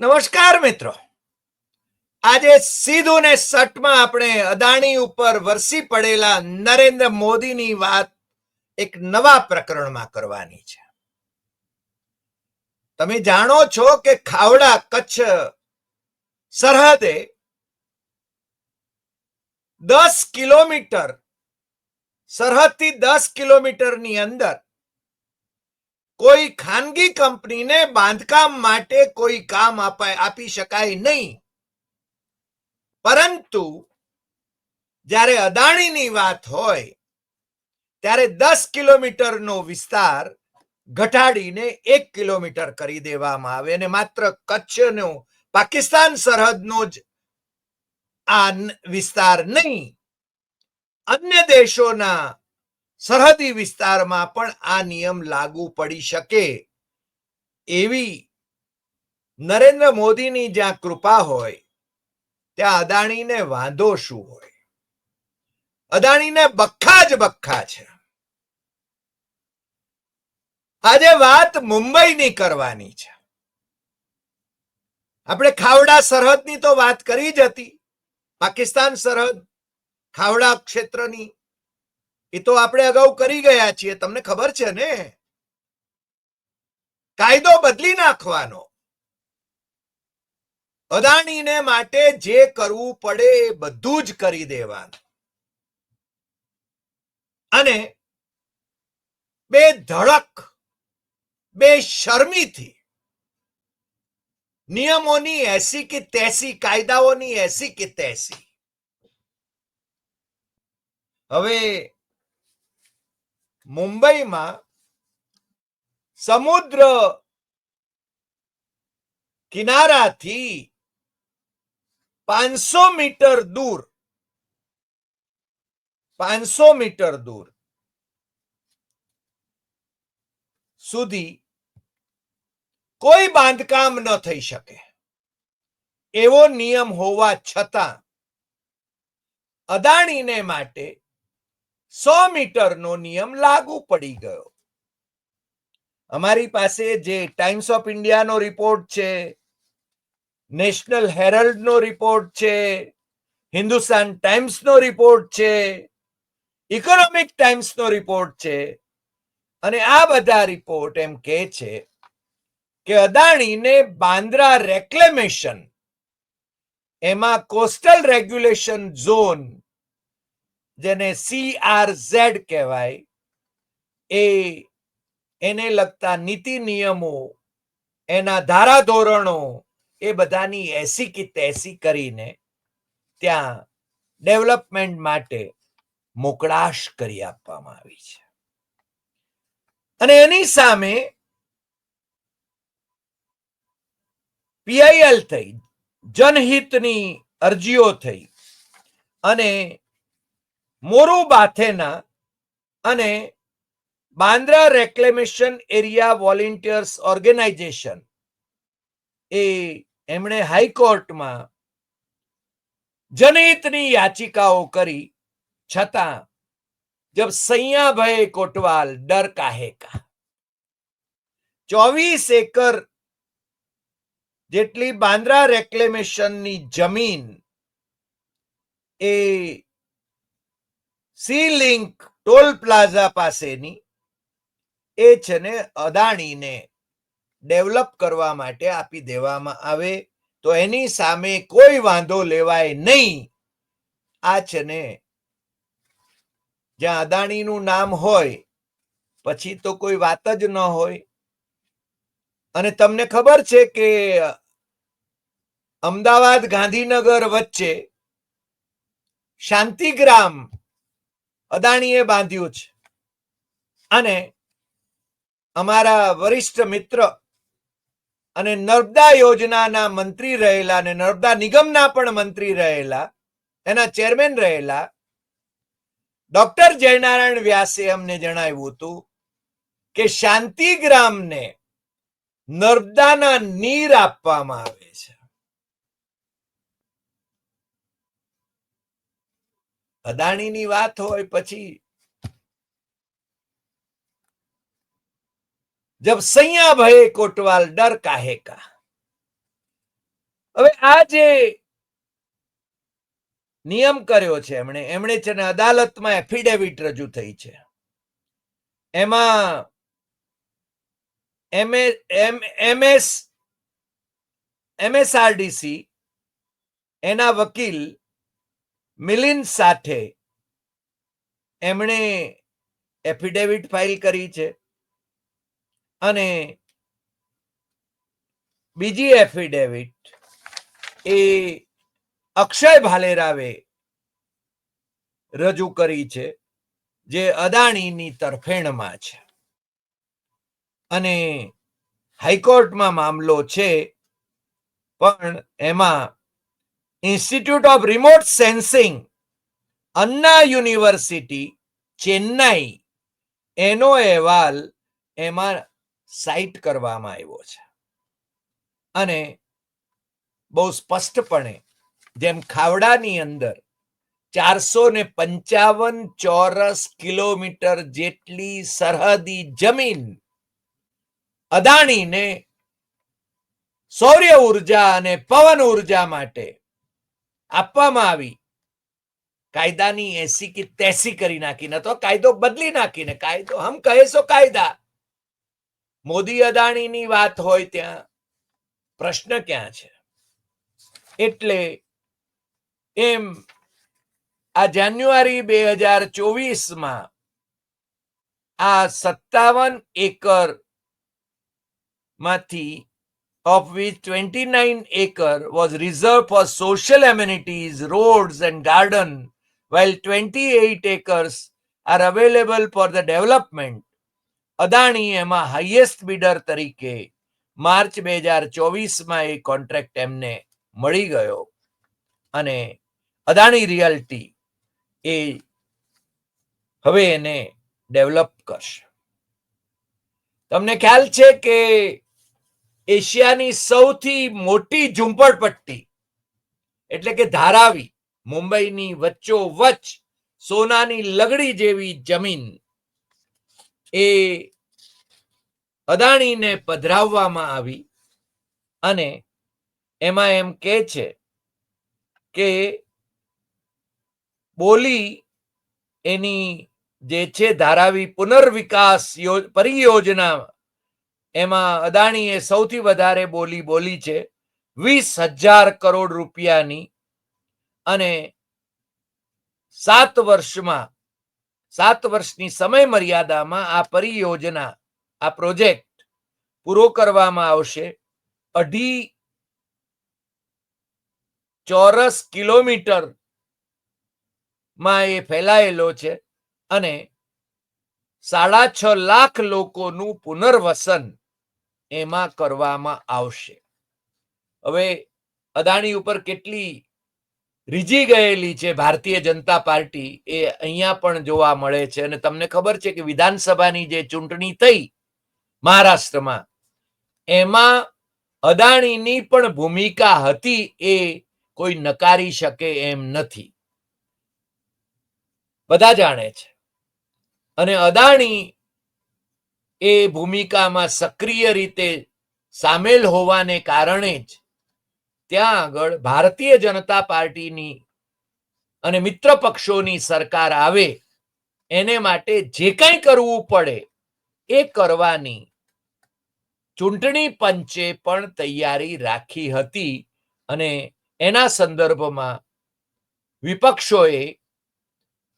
નમસ્કાર મિત્રો. આજે સીધું ને સટમાં આપણે અદાણી ઉપર વરસી પડેલા નરેન્દ્ર મોદીની વાત એક નવા પ્રકરણમાં કરવાની છે. તમે જાણો છો કે ખાવડા કચ્છ સરહદે દસ કિલોમીટર, સરહદથી દસ કિલોમીટરની અંદર કોઈ ખાનગી કંપનીને બાંધકામ માટે કોઈ કામ આપી શકાય નહીં. પરંતુ જ્યારે અદાણીની વાત હોય, ત્યારે દસ કિલોમીટરનો વિસ્તાર ઘટાડીને એક કિલોમીટર કરી દેવામાં આવે અને માત્ર કચ્છનો પાકિસ્તાન સરહદનો જ આ વિસ્તાર નહીં. અન્ય દેશોના સરહદી વિસ્તારમાં પણ આ નિયમ લાગુ પડી શકે. એવી નરેન્દ્ર મોદીની જ્યાં કૃપા હોય, ત્યાં અદાણીને વાંધો શું હોય? અદાણીને બખ્ખા જ બખ્ખા છે. આજે વાત મુંબઈની કરવાની છે. આપણે ખાવડા સરહદની તો વાત કરી જ હતી. પાકિસ્તાન સરહદ, ખાવડા ક્ષેત્રની એ તો આપણે અગાઉ કરી ગયા છીએ, તમને ખબર છે ને? કાયદો બદલી નાખવાનો. અદાણીને માટે જે કરવું પડે એ બધું જ કરી દેવાનું. અને બે ધડક, બે શર્મીથી નિયમોની એસી કે તેસી, કાયદાઓની એસી કે તેસી. હવે મુંબઈમાં સમુદ્ર કિનારાથી પાંચસો મીટર દૂર, પાંચસો મીટર દૂર સુધી કોઈ બાંધકામ ન થઈ શકે. એવો નિયમ હોવા છતાં અદાણીને માટે સો મીટરનો નિયમ લાગુ પડી ગયો. અમારી પાસે જે ટાઈમ્સ ઓફ ઇન્ડિયાનો રિપોર્ટ છે નેશનલ હેરલ્ડનો રિપોર્ટ છે હિન્દુસ્તાન ટાઈમ્સનો રિપોર્ટ છે ઇકોનોમિક ટાઈમ્સનો રિપોર્ટ છે, અને આ બધા રિપોર્ટ એમ કહે છે કે અદાણીને બાંદ્રા રેક્લેમેશન એમાં કોસ્ટલ રેગ્યુલેશન ઝોન જેને સીઆરઝેડ કહેવાય, એ એને લગતા નીતિ નિયમો, એના ધારાધોરણો, એ બધાની એસી કે તેસી કરીને ત્યાં ડેવલપમેન્ટ માટે મોકળાશ કરી આપવામાં આવી છે. અને એની સામે પીઆઈએલ થઈ, જનહિતની અરજીઓ થઈ અને મોરુ બાથેના અને Bandra reclamation area volunteers organisation એ એમણે હાઈકોર્ટમાં જનહિતની યાચિકાઓ કરી, છતાં જબ સૈયા ભય કોટવાલ ડર કાહે કા. ચોવીસ એકર જેટલી બાંદ્રા રેક્લેમેશનની જમીન એ સી લિંક ટોલ પ્લાઝા પાસેની એ છે ને અદાણીને ડેવલપ કરવા માટે આપી દેવામાં આવે. તો એની સામે કોઈ વાંધો લેવાય નહીં. આ છે ને જ્યાં અદાણીનું નામ હોય, પછી તો કોઈ વાત જ ન હોય. અને તમને ખબર છે કે અમદાવાદ ગાંધીનગર વચ્ચે શાંતિગ્રામ અદાણીએ બાંધ્યું છે. અને અમારા વરિષ્ઠ મિત્ર અને નર્મદા યોજનાના મંત્રી રહેલા અને નર્મદા નિગમના પણ મંત્રી રહેલા, એના ચેરમેન રહેલા, ડોક્ટર જયનારાયણ વ્યાસે અમને જણાવ્યું હતું કે શાંતિગ્રામને નર્મદાના નીર આપવામાં આવે છે. અદાણીની વાત હોય પછી જબ સૈયા ભયે કોટવાલ ડર કાહે કા? હવે આ જે નિયમ કર્યો છે એમણે એમણે છે ને અદાલતમાં એફિડેવિટ રજૂ થઈ છે. એમાં, એમએસ, એમએસઆરડીસી, એના વકીલ મિલિંદ સાથે એમણે એફિડેવિટ ફાઇલ કરી છે અને બીજી એફિડેવિટ એ અક્ષય ભાલેરાવે રજૂ કરી છે, જે અદાણીની તરફેણમાં છે. અને હાઈકોર્ટમાં મામલો છે, પણ એમાં institute of remote sensing Anna university Chennai એનો અહેવાલ એમાં સાઇટ કરવામાં આવ્યો છે. અને બહુ સ્પષ્ટપણે જેમ ખાવડાની અંદર ચારસો ને પંચાવન ચોરસ કિલોમીટર જેટલી સરહદી જમીન અદાણીને સૌર્ય ઊર્જા અને પવન ઊર્જા માટે આપવામાં આવી. કાયદાની એસી કે તેસી કરી નાખીને તો કાયદો બદલી નાખીને, કાયદો હમ કહે સો કાયદા. મોદી અદાણીની વાત હોય ત્યાં, પ્રશ્ન ક્યાં છે? એટલે એમ આ જાન્યુઆરી બે હજાર ચોવીસમાં આ સત્તાવન એકરમાંથી of which 29 acre was reserved for social amenities, roads and garden, while 28 acres are available for the development. Adani એમાં હાઈએસ્ટ બિડર તરીકે માર્ચ બે હજાર ચોવીસમાં એ કોન્ટ્રાક્ટ એમને મળી ગયો અને અદાણી રિયાલિટી એ હવે એને ડેવલપ કરશે તમને ખ્યાલ છે કે એશિયાની સૌથી મોટી ઝુંપડપટ્ટી, એટલે કે ધારાવી, મુંબઈની વચ્ચો વચ સોનાની લગડી જેવી જમીન, એ અદાણીને પધરાવવામાં આવી અને એમાં એમ કે છે કે બોલી એની જે છે ધારાવી પુનર્વિકાસ પરિયોજના એમાં અદાણીએ સૌથી વધારે બોલી બોલી છે વીસ હજાર કરોડ રૂપિયાની અને સાત વર્ષમાં, સાત વર્ષની સમય મર્યાદામાં આ પરિયોજના, આ પ્રોજેક્ટ પૂરો કરવામાં આવશે. અઢી ચોરસ કિલોમીટરમાં એ ફેલાયેલો છે અને સાડા છ લાખ લોકોનું પુનર્વસન એમાં કરવામાં આવશે. હવે અદાણી ઉપર કેટલી રીજી ગયેલી છે ભારતીય જનતા પાર્ટી એ અહીંયા પણ જોવા મળે છે અને તમને ખબર છે કે વિધાનસભાની જે ચૂંટણી થઈ મહારાષ્ટ્રમાં, એમાં અદાણીની પણ ભૂમિકા હતી એ કોઈ નકારી શકે એમ નથી. બધા જાણે છે. અને અદાણી એ ભૂમિકામાં સક્રિય રીતે સામેલ હોવાને કારણે જ ત્યાં આગળ ભારતીય જનતા પાર્ટીની અને મિત્ર પક્ષોની સરકાર આવે, એને માટે જે કંઈ કરવું પડે, એ કરવાની ચૂંટણી પંચે પણ તૈયારી રાખી હતી અને એના સંદર્ભમાં વિપક્ષોએ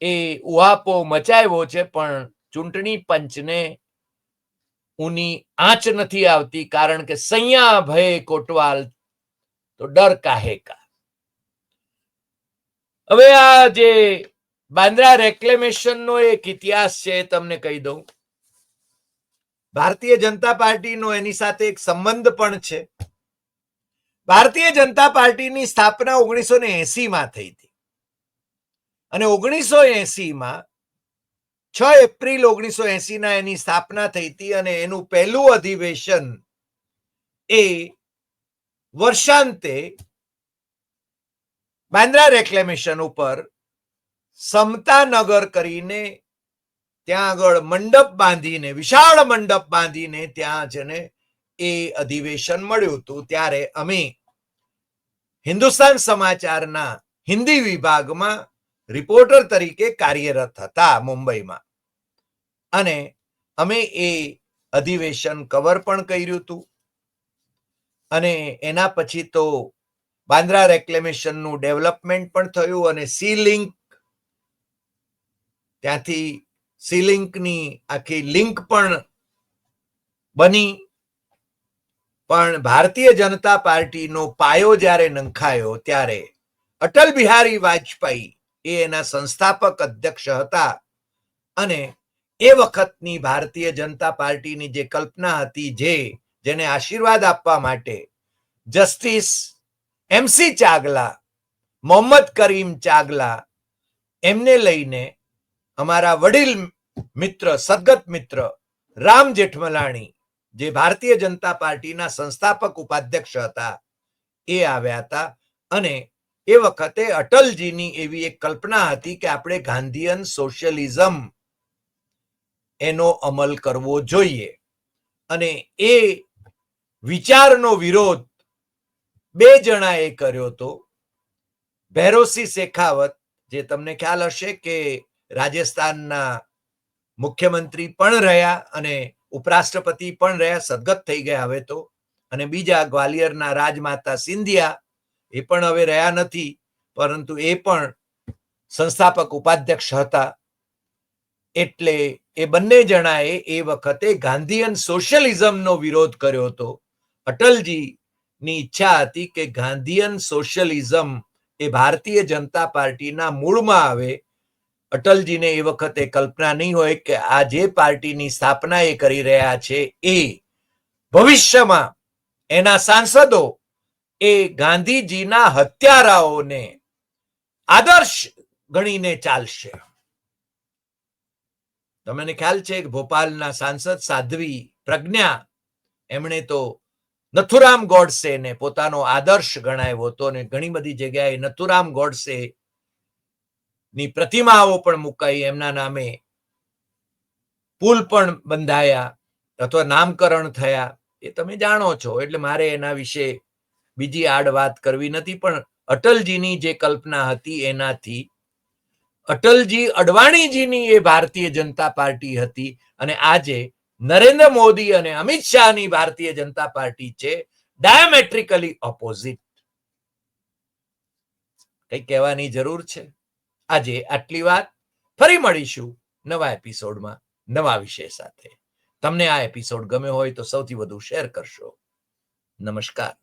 એ ઉહાપો મચાવ્યો છે, પણ ચૂંટણી પંચને ઉની આંચ નથી આવતી કારણ કે સૈયા ભય કોટવાલ તો ડર કાહે કા. હવે આ જે બાંદ્રા રેક્લેમેશનનો એક ઇતિહાસ છે તમને કહી દઉં. ભારતીય જનતા પાર્ટીનો એની સાથે એક સંબંધ પણ છે. ભારતીય જનતા પાર્ટીની સ્થાપના ઓગણીસો ને એસી માં થઈ હતી. અને ઓગણીસો એસી માં છ એપ્રિલ ઓગણીસો એસીના એની સ્થાપના થઈ હતી અને એનું પહેલું અધિવેશન એ વર્ષાંતે બાંદ્રા રેક્લેમેશન ઉપર સમતાનગર કરીને ત્યાં આગળ મંડપ બાંધીને, વિશાળ મંડપ બાંધીને ત્યાં છે એ અધિવેશન મળ્યું હતું. ત્યારે અમે હિન્દુસ્તાન સમાચારના હિન્દી વિભાગમાં રિપોર્ટર તરીકે કાર્યરત હતા મુંબઈમાં. અને અમે એ અધિવેશન કવર પણ કર્યું હતું. અને એના પછી તો બાંદ્રા રેક્લેમેશનનું ડેવલપમેન્ટ પણ થયું અને સી લિંક, ત્યાંથી સી લિંકની આખી લિંક પણ બની. પણ ભારતીય જનતા પાર્ટીનો પાયો જ્યારે નંખાયો ત્યારે અટલ બિહારી વાજપેયી એ એના સંસ્થાપક અધ્યક્ષ હતા. અને એ વખતની ભારતીય જનતા પાર્ટીની જે કલ્પના હતી જે, જેને આશીર્વાદ આપવા માટે justice M C Chagla, Mohammad Karim Chagla, એમને લઈને અમારા વડીલ મિત્ર, સદગત મિત્ર રામ જેઠમલાણી, જે ભારતીય જનતા પાર્ટીના સંસ્થાપક ઉપાધ્યક્ષ હતા, એ આવ્યા હતા. અને એ વખતે અટલજીની એવી એક કલ્પના હતી કે આપણે ગાંધીયન સોશિયલિઝમ એનો અમલ કરવો જોઈએ. અને એ વિચારનો વિરોધ બે જણાએ કર્યો હતો. ભૈરોસી શેખાવત, જે તમને ખ્યાલ હશે કે રાજસ્થાનના મુખ્યમંત્રી પણ રહ્યા અને ઉપરાષ્ટ્રપતિ પણ રહ્યા, સદગત થઈ ગયા હવે તો. અને બીજા ગ્વાલિયરના રાજમાતા સિંધિયા એ પણ હવે રહ્યા નથી, પરંતુ એ પણ સંસ્થાપક ઉપાધ્યક્ષ હતા. એટલે એ બંને જણાએ એ વખતે ગાંધીયન સોશિયલિઝમનો વિરોધ કર્યો હતો. અટલજી ની ઈચ્છા હતી કે ગાંધીયન સોશિયલિઝમ એ ભારતીય જનતા પાર્ટીના મૂળમાં આવે. અટલજીને એ વખતે કલ્પના નહીં હોય કે આ જે પાર્ટીની સ્થાપના એ કરી રહ્યા છે એ ભવિષ્યમાં એના સાંસદો એ ગાંધીજીના હત્યારાઓને આદર્શ ગણીને ચાલશે. તમને ખ્યાલ છે કે ભોપાલના સાંસદ સાધ્વી પ્રજ્ઞા, એમણે તો નથુરામ ગોડસેને પોતાનો આદર્શ ગણાવ્યો હતો અને ઘણી બધી જગ્યાએ નથુરામ ગોડસે ની પ્રતિમાઓ પણ મુકાઈ. એમના નામે પુલ પણ બંધાયા અથવા નામકરણ થયા. એ તમે જાણો છો. એટલે મારે એના વિશે બીજી આડ વાત કરવી નથી, પણ અટલજીની જે કલ્પના હતી એનાથી અટલજી અડવાણીજીની એ ભારતીય જનતા પાર્ટી હતી અને આજે નરેન્દ્ર મોદી અને અમિત શાહની ભારતીય જનતા પાર્ટી છે ડાયમેટ્રિકલી ઓપોઝિટ કઈ કહેવાની જરૂર છે? આજે આટલી વાત. ફરી મળીશું નવા એપિસોડમાં, નવા વિષય સાથે. તમને આ એપિસોડ ગમ્યો હોય તો સૌથી વધુ શેર કરશો. નમસ્કાર.